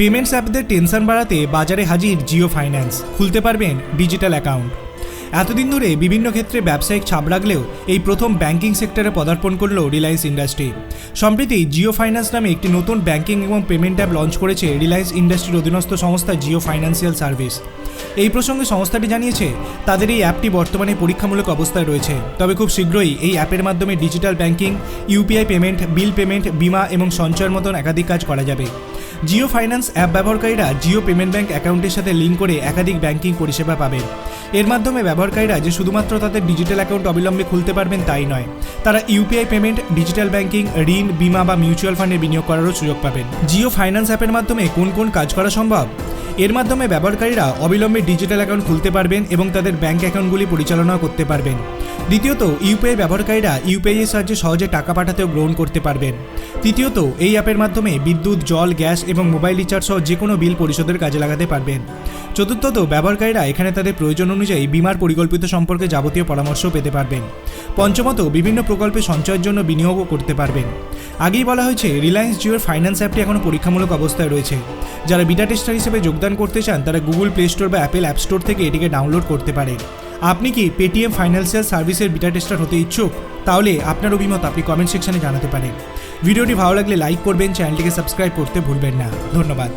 Payments অ্যাপদের tension বাড়াতে বাজারে হাজির জিও ফাইন্যান্স। খুলতে পারবেন ডিজিটাল অ্যাকাউন্ট। এতদিন ধরে বিভিন্ন ক্ষেত্রে ব্যবসায়িক ছাপ রাখলেও এই প্রথম ব্যাংকিং সেক্টরে পদার্পণ করল রিলায়েন্স ইন্ডাস্ট্রি। সম্প্রতি জিও ফাইন্যান্স নামে একটি নতুন ব্যাংকিং এবং পেমেন্ট অ্যাপ লঞ্চ করেছে রিলায়েন্স ইন্ডাস্ট্রির অধীনস্থ সংস্থা জিও ফাইন্যান্সিয়াল সার্ভিস। এই প্রসঙ্গে সংস্থাটি জানিয়েছে, তাদের এই অ্যাপটি বর্তমানে পরীক্ষামূলক অবস্থায় রয়েছে। তবে খুব শীঘ্রই এই অ্যাপের মাধ্যমে digital banking UPI payment, bill payment, বিমা এবং সঞ্চয়ের মতন একাধিক কাজ করা যাবে। জিও ফাইন্যান্স অ্যাপ ব্যবহারকারীরা জিও পেমেন্ট ব্যাংক অ্যাকাউন্টের সাথে লিঙ্ক করে একাধিক ব্যাংকিং পরিষেবা পাবেন এর মাধ্যমে ব্যবহারকারীরা যে শুধুমাত্র তাদের ডিজিটাল অ্যাকাউন্ট অবিলম্বে খুলতে পারবেন তাই নয়, তারা ইউপিআই পেমেন্ট, ডিজিটাল ব্যাংকিং, ঋণ, বিমা বা মিউচুয়াল ফান্ডে বিনিয়োগ করারও সুযোগ পাবেন। জিও ফাইন্যান্স অ্যাপের মাধ্যমে কোন কোন কাজ করা সম্ভব? এর মাধ্যমে ব্যবহারকারীরা অবিলম্বে ডিজিটাল অ্যাকাউন্ট খুলতে পারবেন এবং তাদের ব্যাংক অ্যাকাউন্টগুলি পরিচালনা করতে পারবেন। দ্বিতীয়ত, ইউপিআই ব্যবহারকারীরা ইউপিআই এর সাহায্যে সহজে টাকা পাঠাতেও গ্রহণ করতে পারবেন। তৃতীয়ত, এই অ্যাপের মাধ্যমে বিদ্যুৎ, জল, গ্যাস এবং মোবাইল রিচার্জ সহ যে কোনো বিল পরিশোধের কাজে লাগাতে পারবেন। চতুর্থত, ব্যবহারকারীরা এখানে তাদের প্রয়োজন অনুযায়ী বিমার পরিকল্পিত সম্পর্কে যাবতীয় পরামর্শ পেতে পারবেন। পঞ্চমত, বিভিন্ন প্রকল্পে সঞ্চয়ের জন্য বিনিয়োগও করতে পারবেন। আগেই বলা হয়েছে রিলায়েন্স জিওর ফাইন্যান্স অ্যাপটি এখনও পরীক্ষামূলক অবস্থায় রয়েছে। যারা বিটা টেস্টার হিসেবে যোগদান করতে চান, তারা গুগল প্লে স্টোর বা অ্যাপেল অ্যাপ স্টোর থেকে এটিকে ডাউনলোড করতে পারেন। আপনি কি পেটিএম ফাইন্যান্সিয়াল সার্ভিসের বিটা টেস্টার হতে ইচ্ছুক? তাহলে আপনার অভিমত আপনি কমেন্ট সেকশনে জানাতে পারেন। ভিডিওটি ভালো লাগলে লাইক করবেন চ্যানেলটিকে সাবস্ক্রাইব করতে ভুলবেন না। ধন্যবাদ।